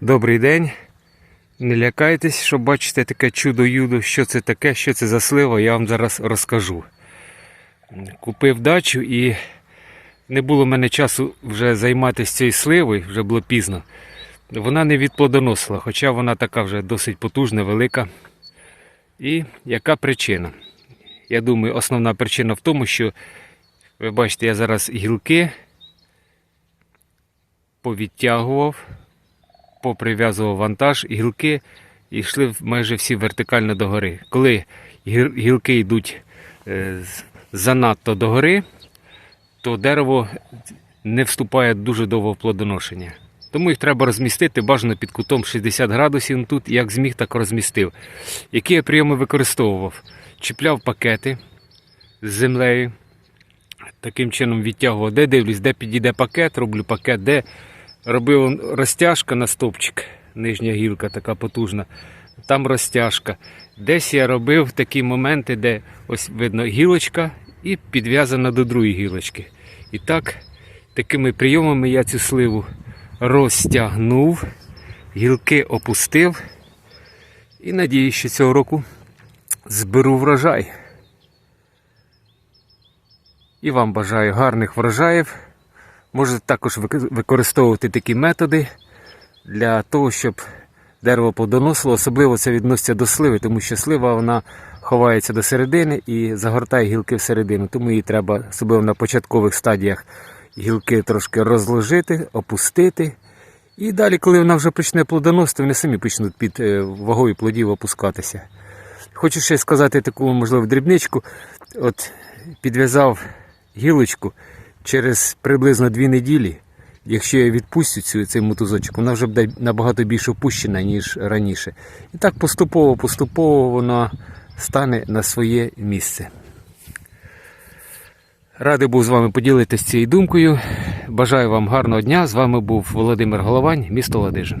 Добрий день. Не лякайтесь, що бачите таке чудо-юдо, що це таке, що це за слива, я вам зараз розкажу. Купив дачу і не було в мене часу вже займатися цією сливою, вже було пізно. Вона не відплодоносила, хоча вона така вже досить потужна, велика. І яка причина? Я думаю, основна причина в тому, що ви бачите, я зараз гілки повідтягував, поприв'язував вантаж, гілки йшли майже всі вертикально догори. Коли гілки йдуть е, занадто догори, то дерево не вступає дуже довго в плодоношення. Тому їх треба розмістити бажано під кутом 60 градусів. Тут як зміг, так розмістив. Які я прийоми використовував? Чіпляв пакети з землею. Таким чином відтягував, де дивлюсь, де підійде пакет, роблю пакет, де робив розтяжка на стовпчик, нижня гілка така потужна, там розтяжка. Десь я робив такі моменти, де ось видно гілочка і підв'язана до другої гілочки. І так, такими прийомами я цю сливу розтягнув, гілки опустив і надіюсь, що цього року зберу врожай. І вам бажаю гарних врожаїв. Можете також використовувати такі методи для того, щоб дерево плодоносило. Особливо це відноситься до сливи, тому що слива вона ховається до середини і загортає гілки всередину. Тому її треба, особливо на початкових стадіях, гілки трошки розложити, опустити. І далі, коли вона вже почне плодоносити, вони самі почнуть під е, вагою плодів опускатися. Хочу ще сказати таку, можливо, дрібничку. От підв'язав гілочку через приблизно дві неділі. Якщо я відпустю цю, цей мотузочок, вона вже буде набагато більш опущена, ніж раніше. І так поступово, поступово вона стане на своє місце. Радий був з вами поділитися цією думкою. Бажаю вам гарного дня. З вами був Володимир Головань, місто Ладижин.